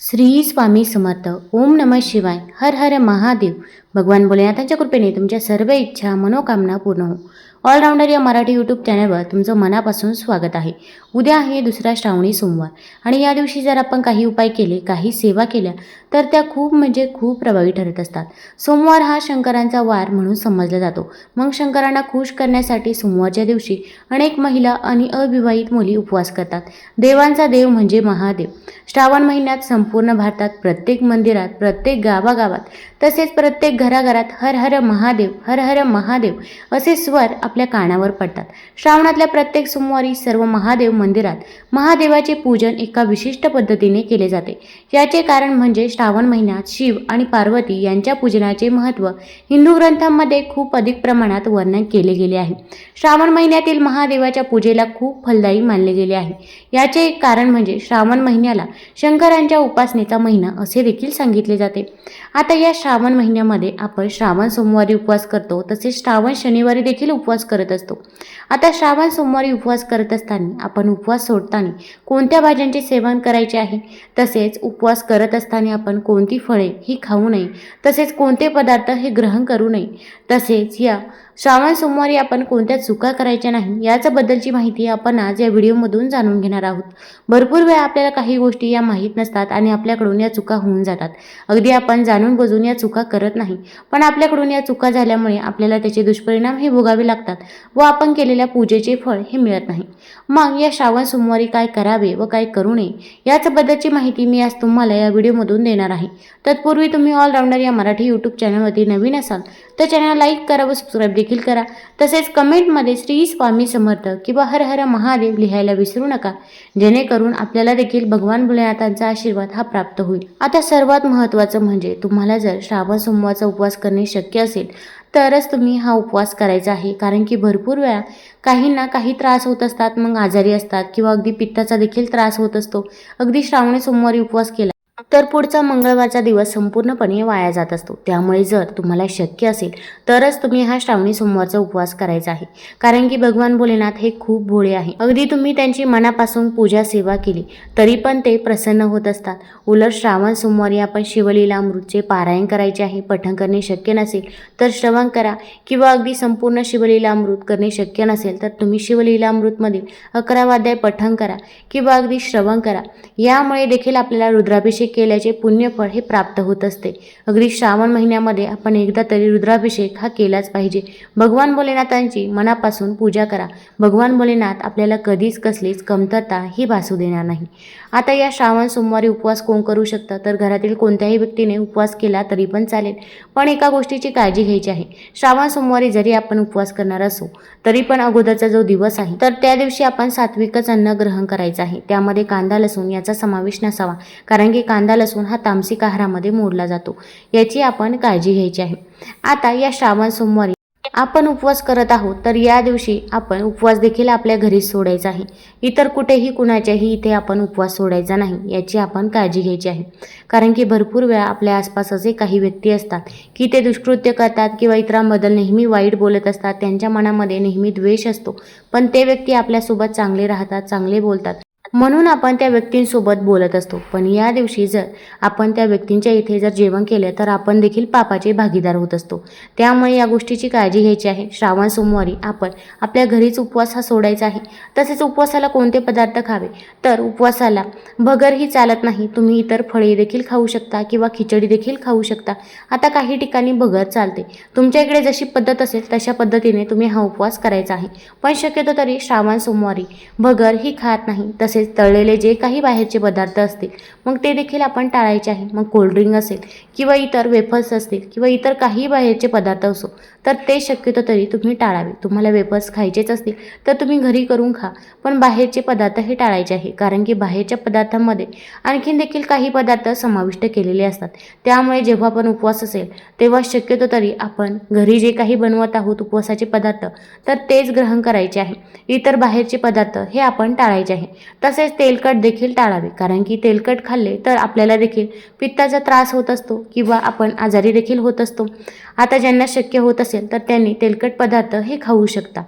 श्री स्वामी समर्थ. ओम नमः शिवाय. हर हर महादेव. भगवान भोलेनाथांच्या कृपेने तुमच्या सर्व इच्छा मनोकामना पूर्ण हो. ऑलराऊंडर या मराठी यूट्यूब चॅनलवर तुमचं मनापासून स्वागत आहे. उद्या आहे दुसरा श्रावणी सोमवार आणि या दिवशी जर आपण काही उपाय केले काही सेवा केल्या तर त्या खूप म्हणजे खूप प्रभावी ठरत असतात. सोमवार हा शंकरांचा वार म्हणून समजला जातो. मग शंकरांना खुश करण्यासाठी सोमवारच्या दिवशी अनेक महिला आणि अविवाहित मुली उपवास करतात. देवांचा देव म्हणजे महादेव. श्रावण महिन्यात संपूर्ण भारतात प्रत्येक मंदिरात प्रत्येक गावागावात तसेच प्रत्येक घराघरात हर हर महादेव हर हर महादेव असे स्वर आपल्या कानावर पडतात. श्रावणातल्या प्रत्येक सोमवारी सर्व महादेव मंदिरात महादेवाचे पूजन एका विशिष्ट पद्धतीने केले जाते. याचे कारण म्हणजे श्रावण महिन्यात शिव आणि पार्वती यांच्या पूजनाचे महत्त्व हिंदू ग्रंथांमध्ये खूप अधिक प्रमाणात वर्णन केले गेले आहे. श्रावण महिन्यातील महादेवाच्या पूजेला खूप फलदायी मानले गेले आहे. याचे एक कारण म्हणजे श्रावण महिन्याला शंकरांच्या उपासनेचा महिना असे देखील सांगितले जाते. आता या श्रावण महिन्यामध्ये आपण श्रावण सोमवारी उपवास करतो तसेच श्रावण शनिवारी देखील उपवास करत असतो. आता श्रावण सोमवारी उपवास करत असताना आपण उपवास सोडताना कोणत्या भाज्यांचे सेवन करायचे आहे? तसेच उपवास करत असताना आपण कोणती फळे ही खाऊ नये? तसेच कोणते पदार्थ हे ग्रहण करू नये? तसेच या श्रावण सोमवारी आपण कोणत्या चुका करायच्या नाही याच्याबद्दलची माहिती आपण आज या व्हिडिओमधून जाणून घेणार आहोत. भरपूर वेळा आपल्याला काही गोष्टी या माहीत नसतात आणि आपल्याकडून या चुका होऊन जातात. अगदी आपण जाणून बुजून या चुका करत नाही पण आपल्याकडून या चुका झाल्यामुळे आपल्याला त्याचे दुष्परिणाम हे भोगावे लागतात व आपण केलेल्या पूजेचे फळ हे मिळत नाही. मग या श्रावण सोमवारी काय करावे व काय करू नये याच्याबद्दलची माहिती मी आज तुम्हाला या व्हिडिओमधून देणार आहे. तत्पूर्वी तुम्ही ऑलराऊंडर या मराठी यूट्यूब चॅनलवरती नवीन असाल तर चॅनल लाईक करा व सबस्क्राईब देखील करा. तसेच कमेंटमध्ये श्री स्वामी समर्थ किंवा हर हर महादेव लिहायला विसरू नका. जेणेकरून आपल्याला देखील भगवान भोलेनाथांचा आशीर्वाद हा प्राप्त होईल. आता सर्वात महत्त्वाचं म्हणजे तुम्हाला जर श्रावण सोमवारचा उपवास करणे शक्य असेल तरच तुम्ही हा उपवास करायचा आहे. कारण की भरपूर वेळा काहींना काही त्रास होत असतात. मग आजारी असतात किंवा अगदी पित्ताचा देखील त्रास होत असतो. अगदी श्रावणी सोमवारी उपवास केला तर पुढचा मंगळवारचा दिवस संपूर्णपणे वाया जात असतो. त्यामुळे जर तुम्हाला शक्य असेल तरच तुम्ही हा श्रावणी सोमवारचा उपवास करायचा आहे. कारण की भगवान भोलेनाथ हे खूप भोळे आहे. अगदी तुम्ही त्यांची मनापासून पूजा सेवा केली तरी पण ते प्रसन्न होत असतात. उलट श्रावण सोमवारी आपण शिवलीला अमृतचे पारायण करायचे आहे पठण करणे शक्य नसेल तर श्रवण करा. किंवा अगदी संपूर्ण शिवलीला अमृत करणे शक्य नसेल तर तुम्ही शिवलीला अमृतमधील अकरावाध्याय पठण करा. किंवा अगदी श्रवण करा. यामुळे देखील आपल्याला रुद्राभिषेक केल्याचे पुण्यफळ हे प्राप्त होत असते. अगदी श्रावण महिन्यामध्ये आपण एकदा तरी रुद्राभिषेक हा केलाच पाहिजे. भगवान भोलेनाथांची मनापासून पूजा करा. भगवान भोलेनाथ आपल्याला कधीच कसलीच कमतरता ही भासू देणार नाही. आता या श्रावण सोमवारी उपवास कोण करू शकतं? तर घरातील कोणत्याही व्यक्तीने उपवास केला तरी पण चालेल. पण एका गोष्टीची काळजी घ्यायची आहे. श्रावण सोमवारी जरी आपण उपवास करणार असो तरी पण अगोदरचा जो दिवस आहे तर त्या दिवशी आपण सात्विकच अन्न ग्रहण करायचं आहे. त्यामध्ये कांदा लसूण याचा समावेश नसावा. कारण की कांदा कांदा लसूण हा तामसिक आहारामध्ये मोडला जातो. याची आपण काळजी घ्यायची आहे. आता या श्रावण सोमवारी आपण उपवास करत आहोत तर या दिवशी आपण उपवास देखील आपल्या घरी सोडायचा आहे. इतर कुठेही कुणाच्याही इथे आपण उपवास सोडायचा नाही याची आपण काळजी घ्यायची आहे. कारण की भरपूर वेळा आपल्या आसपास असे काही व्यक्ती असतात की ते दुष्कृत्य करतात किंवा इतरांबद्दल नेहमी वाईट बोलत असतात त्यांच्या मनामध्ये नेहमी द्वेष असतो. पण ते व्यक्ती आपल्यासोबत चांगले राहतात चांगले बोलतात. म्हणून आपण त्या व्यक्तींसोबत बोलत असतो. पण या दिवशी जर आपण त्या व्यक्तींच्या इथे जर जेवण केलं तर आपण देखील पापाचे भागीदार होत असतो. त्यामुळे या गोष्टीची काळजी घ्यायची आहे. श्रावण सोमवारी आपण आपल्या घरीच उपवास हा सोडायचा आहे. तसेच उपवासाला कोणते पदार्थ खावे? तर उपवासाला भगरही चालत नाही. तुम्ही इतर फळे देखील खाऊ शकता किंवा खिचडी देखील खाऊ शकता. आता काही ठिकाणी भगर चालते. तुमच्या इकडे जशी पद्धत असेल तशा पद्धतीने तुम्ही हा उपवास करायचा आहे. पण शक्यतो तरी श्रावण सोमवारी भगर ही खात नाही. तसेच तळलेले जे काही बाहेरचे पदार्थ असतील मग ते देखील आपण टाळायचे आहे. मग कोल्ड्रिंक असेल किंवा इतर वेफर्स असतील किंवा इतर काही बाहेरचे पदार्थ असो तर ते शक्यतो तरी तुम्ही टाळावे. तुम्हाला वेफर्स खायचेच असतील तर तुम्ही घरी करून खा. पण बाहेरचे पदार्थ हे टाळायचे आहे कारण की बाहेरच्या पदार्थांमध्ये आणखीन देखील काही पदार्थ समाविष्ट केलेले असतात. त्यामुळे जेव्हा पण उपवास असेल तेव्हा शक्यतो तरी आपण घरी जे काही बनवत आहोत उपवासाचे पदार्थ तर तेच ग्रहण करायचे आहे. इतर बाहेरचे पदार्थ हे आपण टाळायचे आहे. तसेच तेलकट देखील टाळावे. कारण की तेलकट खाल्ले तर आपल्याला देखील पित्ताचा त्रास होत असतो किंवा आपण आजारी देखील होत असतो. आता ज्यांना शक्य होत असेल तर त्यांनी तेलकट पदार्थ हे खाऊ शकता.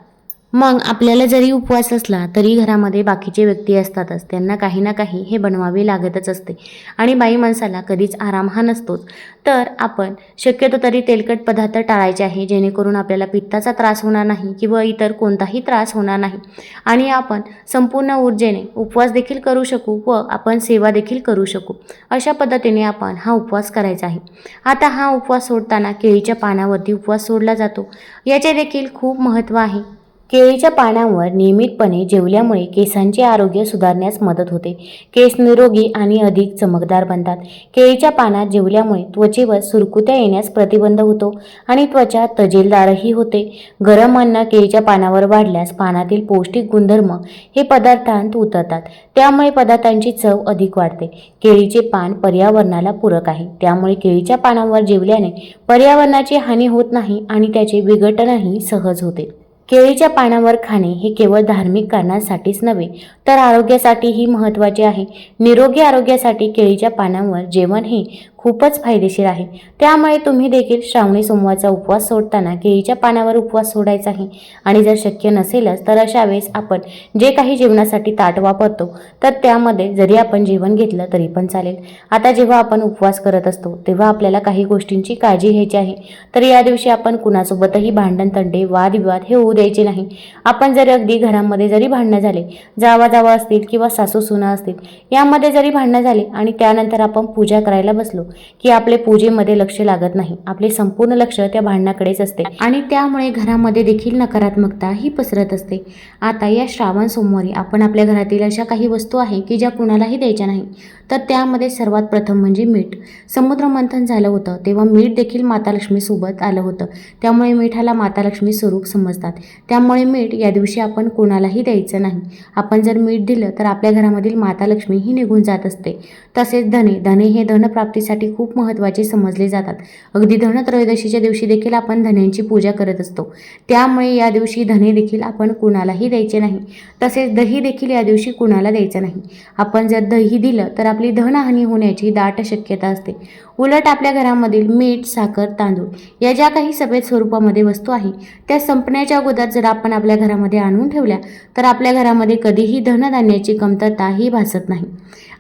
मग आपल्याला जरी उपवास असला तरी घरामध्ये बाकीचे व्यक्ती असतातच. त्यांना काही ना काही हे बनवावे लागतच असते. आणि बाई माणसाला कधीच आराम हा नसतोच. तर आपण शक्यतो तरी तेलकट पदार्थ टाळायचे आहे जेणेकरून आपल्याला पित्ताचा त्रास होणार नाही किंवा इतर कोणताही त्रास होणार नाही. आणि आपण संपूर्ण ऊर्जेने उपवास देखील करू शकू व आपण सेवा देखील करू शकू. अशा पद्धतीने आपण हा उपवास करायचा आहे. आता हा उपवास सोडताना केळीच्या पानावरती उपवास सोडला जातो. याचे देखील खूप महत्त्व आहे. केळीच्या पानांवर नियमितपणे जेवल्यामुळे केसांचे आरोग्य सुधारण्यास मदत होते. केस निरोगी आणि अधिक चमकदार बनतात. केळीच्या पानात जेवल्यामुळे त्वचेवर सुरकुत्या येण्यास प्रतिबंध होतो आणि त्वचा तजेलदारही होते. गरम अन्न केळीच्या पानावर वाढल्यास पानातील पौष्टिक गुणधर्म हे पदार्थांत उतरतात. त्यामुळे पदार्थांची चव अधिक वाढते. केळीचे पान पर्यावरणाला पूरक आहे. त्यामुळे केळीच्या पानांवर जेवल्याने पर्यावरणाची हानी होत नाही आणि त्याचे विघटनही सहज होते. केळीच्या पानावर खाणे हे केवळ धार्मिक कारणांसाठीच नव्हे तर आरोग्यासाठीही महत्त्वाचे आहे. निरोगी आरोग्यासाठी केळीच्या पानांवर जेवण हे खूपच फायदेशीर आहे. त्यामुळे तुम्ही देखील श्रावणी सोमवारचा उपवास सोडताना केळीच्या पानावर उपवास सोडायचा आहे. आणि जर शक्य नसेलच तर अशा वेळेस आपण जे काही जेवणासाठी ताट वापरतो तर त्यामध्ये जरी आपण जेवण घेतलं तरी पण चालेल. आता जेव्हा आपण उपवास करत असतो तेव्हा आपल्याला काही गोष्टींची काळजी घ्यायची आहे. तर या दिवशी आपण कुणासोबतही भांडण तंडे वादविवाद हे होऊ द्यायचे नाही. आपण जरी अगदी घरामध्ये जरी भांडणं झाले जावा जावा असतील किंवा सासू सुना असतील यामध्ये जरी भांडणं झाले आणि त्यानंतर आपण पूजा करायला बसलो की आपले पूजेमध्ये लक्ष लागत नाही. आपले संपूर्ण लक्ष त्या भांडणाकडेच असते. आणि त्यामुळे घरामध्ये देखील नकारात्मकता ही पसरत असते. आता या श्रावण सोमवारी आपण आपल्या घरातील अशा काही वस्तू आहे की ज्या कुणालाही द्यायच्या नाही. तर त्यामध्ये सर्वात प्रथम म्हणजे मीठ. समुद्र मंथन झालं होतं तेव्हा मीठ देखील माता लक्ष्मीसोबत आलं होतं. त्यामुळे मिठाला माता लक्ष्मी स्वरूप समजतात. त्यामुळे मीठ या दिवशी आपण कोणालाही द्यायचं नाही. आपण जर मीठ दिलं तर आपल्या घरामधील माता लक्ष्मी ही निघून जात असते. तसेच धने. धने हे धनप्राप्तीसाठी खूप महत्त्वाचे समजले जातात. अगदी धनत्रयोदशीच्या दिवशी देखील आपण धन्यांची पूजा करत असतो. त्यामुळे या दिवशी धने देखील आपण कुणालाही द्यायचे नाही. तसेच दही देखील या दिवशी कुणाला द्यायचं नाही. आपण जर दही दिलं तर आपली धनहानी होण्याची दाट शक्यता असते. उलट आपल्या घरामधील मीठ साखर तांदूळ या ज्या काही सफेद स्वरूपामध्ये वस्तू आहे त्या संपण्याच्या अगोदर जर आपण आपल्या घरामध्ये आणून ठेवल्या तर आपल्या घरामध्ये कधीही धनधान्याची कमतरता ही भासत नाही.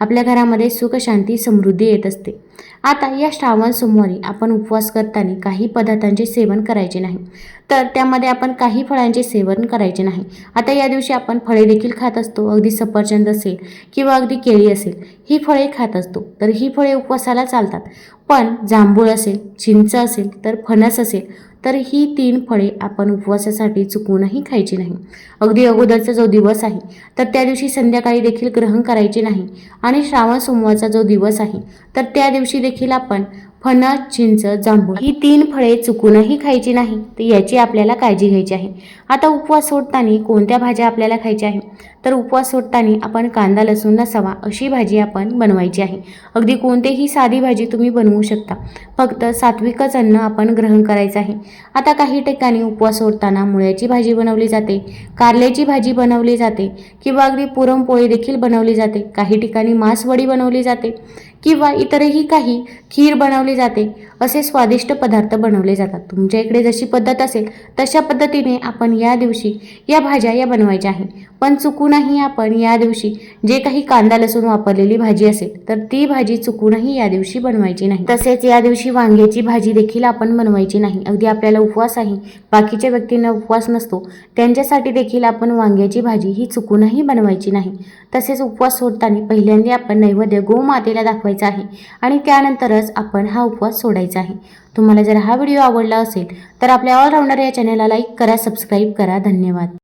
आपल्या घरामध्ये सुख शांती समृद्धी येत असते. आता या श्रावण सोमवारी आपण उपवास करताना काही पदार्थांचे सेवन करायचे नाही. तर त्यामध्ये आपण काही फळांचे सेवन करायचे नाही. आता या दिवशी आपण फळे देखील खात असतो. अगदी सफरचंद असेल किंवा अगदी केळी असेल ही फळे खात असतो. तर ही फळे उपवासाला चालतात. पण जांभूळ असेल चिंच असेल तर फणस असेल तर ही तीन फळे आपण उपवासासाठी चुकूनही खायची नाही. अगदी अगोदरचा जो दिवस आहे तर त्या दिवशी संध्याकाळी देखील ग्रहण करायचे नाही आणि श्रावण सोमवारचा जो दिवस आहे तर त्या दिवशी देखील आपण फणस चिंच जांभूळ ही तीन फळे चुकूनही खायची नाही. तर याची आपल्याला काळजी घ्यायची आहे. आता उपवास सोडताना कोणत्या भाज्या आपल्याला खायच्या आहे तर उपवास सोडताना आपण कांदा लसूण नसावा अशी भाजी आपण बनवायची आहे. अगदी कोणतेही साधी भाजी तुम्ही बनवू शकता. फक्त सात्विकच अन्न आपण ग्रहण करायचं आहे. आता काही ठिकाणी उपवास सोडताना मुळ्याची भाजी बनवली जाते कारल्याची भाजी बनवली जाते किंवा अगदी पुरणपोळी देखील बनवली जाते. काही ठिकाणी मांसवडी बनवली जाते. किंवा इतरही काही खीर बनवली जाते असे स्वादिष्ट पदार्थ बनवले जातात. तुमच्या इकडे जशी पद्धत असेल तशा पद्धतीने आपण या दिवशी या भाज्या या बनवायच्या आहे. पण चुकूनही आपण या दिवशी जे काही कांदा लसूण वापरलेली भाजी असेल तर ती भाजी चुकूनही या दिवशी बनवायची नाही. तसेच या दिवशी वांग्याची भाजी देखील आपण बनवायची नाही. अगदी आपल्याला उपवास आहे बाकीच्या व्यक्तींना उपवास नसतो. त्यांच्यासाठी देखील आपण वांग्याची भाजी ही चुकूनही बनवायची नाही. तसेच उपवास सोडताना पहिल्यांदा आपण नैवेद्य गोमातेला दाखवायचा आहे आणि त्यानंतरच आपण हा उपवास सोडायचा आहे. तुम्हाला जर हा व्हिडिओ आवडला असेल तर आपल्या ऑलराऊंडर या चॅनलला लाईक करा सबस्क्राईब करा. धन्यवाद.